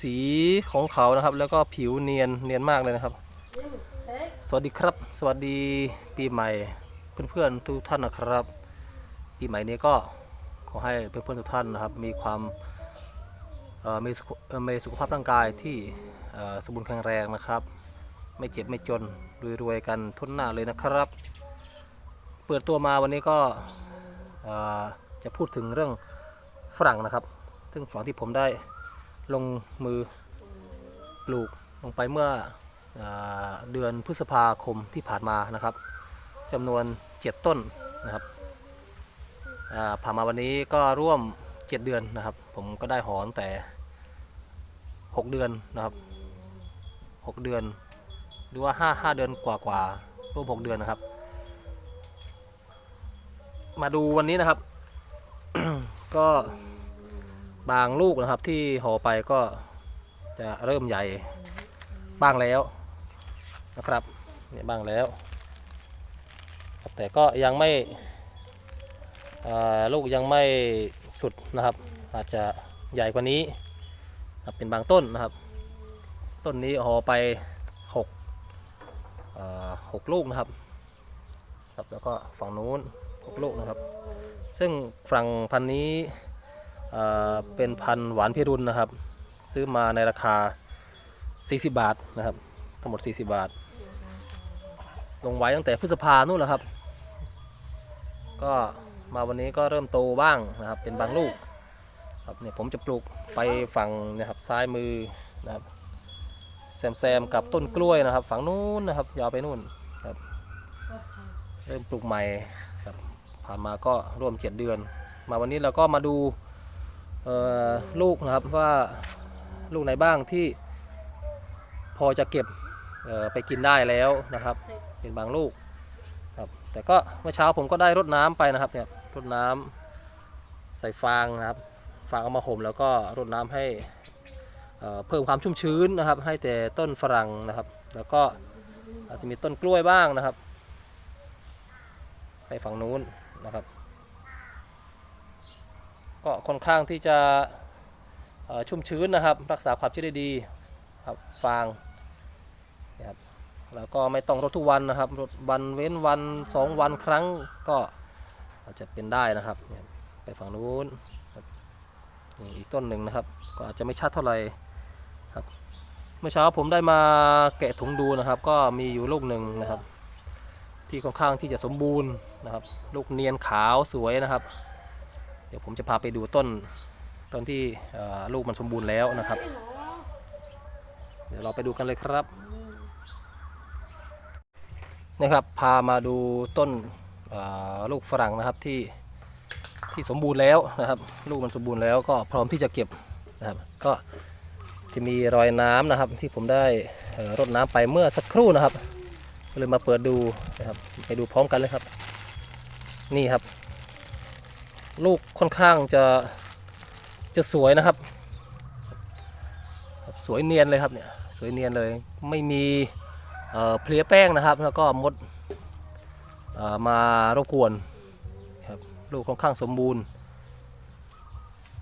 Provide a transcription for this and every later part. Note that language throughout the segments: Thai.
สีของเขานะครับ แล้วก็ผิวเนียนเนียนมากเลยนะครับ สวัสดีครับ สวัสดีปีใหม่เพื่อนๆทุกท่านนะครับ ปีใหม่นี้ก็ขอให้เพื่อนๆทุกท่านนะครับ มีความเอ่อมีสุขเอ่อมีสุขภาพร่างกายที่เอ่อสมบูรณ์แข็งแรงนะครับ ไม่เจ็บไม่จนรวยๆกันทุนหน้าเลยนะครับ เปิดตัวมาวันนี้ก็เอ่อจะพูดถึงเรื่องฝรั่งนะครับ ซึ่งฝรั่งที่ผมได้ ลงมือปลูกลงไปเมื่อเอเดือนพฤษภาคมที่ผ่านมานะครับจำนวน 7 ต้นนะครับผ่านมาวันนี้ก็ร่วม 7 เดือนนะครับ ผมก็ได้หอตั้งแต่ 6 เดือนนะครับ 6 เดือน หรือว่า 5 5 เดือนกว่ากว่าร่วม 6 เดือนนะครับ มาดูวันนี้นะครับ ก็ บางลูกนะครับที่ห่อไปก็จะเริ่มใหญ่บ้างแล้วนะครับเนี่ยบ้างแล้ว แต่ก็ยังไม่ลูกยังไม่สุดนะครับ อาจจะใหญ่กว่านี้เป็นบางต้นนะครับ ต้นนี้ห่อไปหกหกลูกนะครับครับแล้วก็ฝั่งนู้นหกลูกนะครับ ซึ่งฝั่งพันนี้ เป็นพันหวานพิรุณนะครับ ซื้อมาในราคา 40 บาทนะครับ ทั้งหมด 40 บาท ลงไว้ตั้งแต่พฤษภานู่นแหละครับ ก็มาวันนี้ก็เริ่มโตบ้างนะครับ เป็นบางลูกครับเนี่ยผมจะปลูกไปฝั่งนะครับซ้ายมือนะครับแซมแซมกับต้นกล้วยนะครับ ฝั่งนู้นนะครับยาวไปนู่นครับ เริ่มปลูกใหม่ครับผ่านมาก็ร่วม 7 เดือน มาวันนี้เราก็มาดู ลูกนะครับว่าลูกไหนบ้างที่พอจะเก็บไปกินได้แล้วนะครับ เป็นบางลูกครับแต่ก็เมื่อเช้าผมก็ได้รดน้ำไปนะครับเนี่ยรดน้ำใส่ฟางนะครับ ฟางเอามาห่มแล้วก็รดน้ำให้เอ่อเพิ่มความชุ่มชื้นนะครับ ให้แต่ต้นฝรั่งนะครับ แล้วก็อาจจะมีต้นกล้วยบ้างนะครับ ไปฝั่งนู้นนะครับ ก็ค่อนข้างที่จะชุ่มชื้นนะครับ รักษาความชื้นได้ดีครับฟางนะครับแล้วก็ไม่ต้องรดทุกวันนะครับรดวันเว้นวันสองวันครั้งก็อาจจะเป็นได้นะครับ ไปฝั่งนู้นอีกต้นหนึ่งนะครับ ก็อาจจะไม่ชัดเท่าไหร่ครับเมื่อเช้าผมได้มาแกะถุงดูนะครับ ก็มีอยู่ลูกหนึ่งนะครับ ที่ค่อนข้างที่จะสมบูรณ์นะครับ ลูกเนียนขาวสวยนะครับ เดี๋ยวผมจะพาไปดูต้นต้นที่ลูกมันสมบูรณ์แล้วนะครับ เดี๋ยวเราไปดูกันเลยครับนะครับ พามาดูต้นลูกฝรั่งนะครับที่ที่สมบูรณ์แล้วนะครับ ลูกมันสมบูรณ์แล้วก็พร้อมที่จะเก็บนะครับ ก็จะมีรอยน้ำนะครับ ที่ผมได้รดน้ำไปเมื่อสักครู่นะครับเลยมาเปิดดูนะครับ ไปดูพร้อมกันเลยครับ นี่ครับ ลูกค่อนข้างจะจะสวยนะครับ สวยเนียนเลยครับเนี่ยสวยเนียนเลยไม่มีเพลียแป้งนะครับ แล้วก็มดมารบกวนครับลูกค่อนข้างสมบูรณ์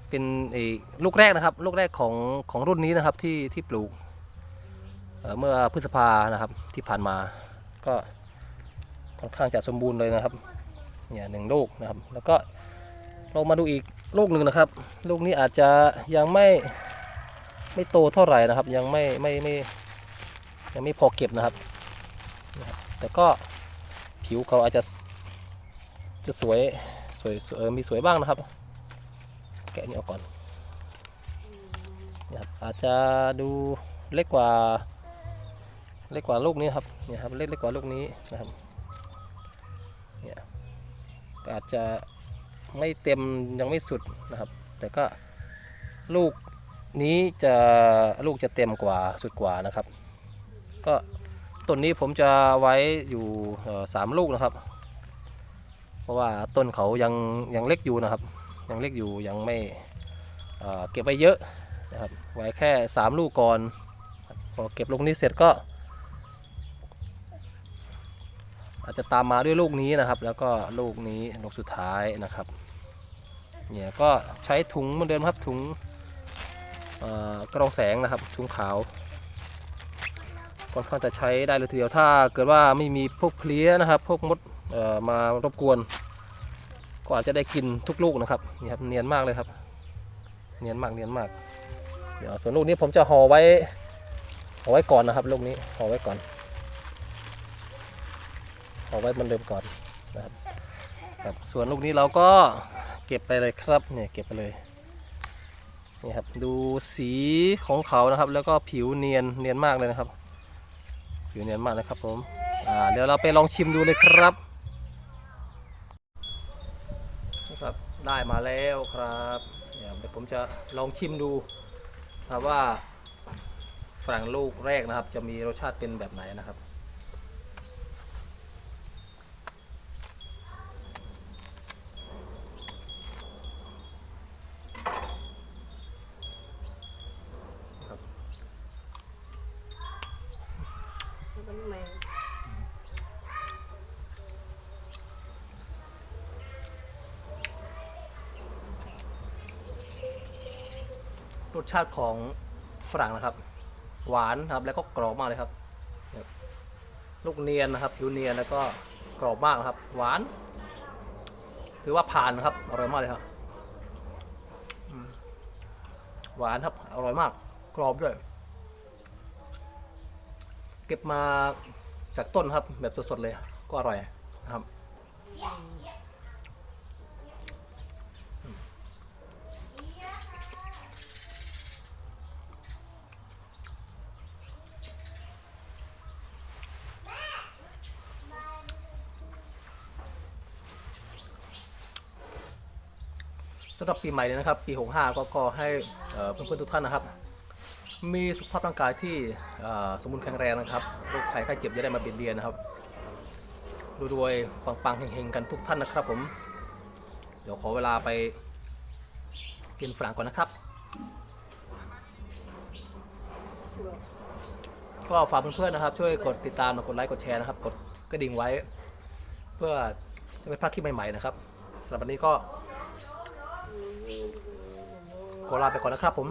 เป็นอ้ลูกแรกนะครับ ลูกแรกของของรุ่นนี้นะครับที่ที่ปลูกเเมื่อพฤษภานะครับที่ผ่านมาก็ค่อนข้างจะสมบูรณ์เลยนะครับเนี่ยหนึ่งลูกนะครับ แล้วก็ เรามาดูอีกลูกหนึ่งนะครับลูกนี้อาจจะยังไม่ไม่โตเท่าไหร่นะครับ ยังไม่ไม่ไม่ยังไม่พอเก็บนะครับ แต่ก็ผิวเขาอาจจะจะสวยสวยเออมีสวยบ้างนะครับ แกะนี่ออกก่อนนี่ยครับอาจจะดูเล็กกว่า เล็กกว่าลูกนี้ครับเนี่ยครับเล็กเล็กกว่าลูกนี้นะครับเนี่ยอาจจะ ไม่เต็มยังไม่สุดนะครับ แต่ก็ลูกนี้จะลูกจะเต็มกว่าสุดกว่านะครับ ก็ต้นนี้ผมจะไว้อยู่สามลูกนะครับ เพราะว่าต้นเขายังยังเล็กอยู่นะครับ ยังเล็กอยู่ยังไม่เอ่อเก็บไว้เยอะนะครับไว้แค่สามลูกก่อนพอเก็บลูกนี้เสร็จก็ อาจจะตามมาด้วยลูกนี้นะครับ แล้วก็ลูกนี้ลูกสุดท้ายนะครับเนี่ยก็ใช้ถุงเหมือนเดิมครับถุงกรองแสงนะครับชุ้งขาวค่อนข้างจะใช้ได้เลยทีเดียวถ้าเกิดว่าไม่มีพวกเพลี้ยนะครับ พวกมดมารบกวน ก็อาจจะได้กินทุกลูกนะครับนี่ครับเนียนมากเลยครับ เนียนมากเนียนมากเดี๋ยวส่วนลูกนี้ผมจะห่อไว้ห่อไว้ก่อนนะครับลูกนี้ห่อไว้ก่อน ห่อไว้มันเดิมก่อนนะครับครับส่วนลูกนี้เราก็เก็บไปเลยครับเนี่ยเก็บไปเลยนี่ครับดูสีของเขานะครับ แล้วก็ผิวเนียนเนียนมากเลยนะครับ ผิวเนียนมากนะครับผมอ่าเดี๋ยวเราไปลองชิมดูเลยครับนะครับได้มาแล้วครับเดี๋ยวผมจะลองชิมดูครับว่าฝรั่งลูกแรกนะครับ จะมีรสชาติเป็นแบบไหนนะครับ รสชาติของฝรั่งนะครับ หวานครับแล้วก็กรอบมากเลยครับ ลูกเนียนนะครับผิวเนียนแล้วก็กรอบมากนะครับ หวาน ถือว่าผ่านนะครับอร่อยมากเลยครับหวานครับอร่อยมากกรอบด้วย เก็บมาจากต้นครับแบบสดๆเลยก็อร่อยนะครับ สำหรับปีใหม่นี้นะครับ ปี 65 ก็ขอให้เพื่อนๆทุกท่านนะครับ มีสุขภาพร่างกายที่สมบูรณ์แข็งแรงนะครับโรคภัยไข้เจ็บจะได้มาเบียดเบียนนะครับรวยๆปังๆเฮงๆกันทุกท่านนะครับ ผม เดี๋ยวขอเวลาไปกินฝรั่งก่อนนะครับ ก็ฝากเพื่อนๆนะครับ ช่วยกดติดตามกดไลค์กดแชร์นะครับ กดกระดิ่งไว้ เพื่อจะไม่พลาดคลิปใหม่ๆนะครับสำหรับวันนี้ก็ ขอลาไปก่อนนะครับผม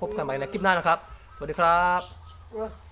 พบกันใหม่ในคลิปหน้านะครับ สวัสดีครับ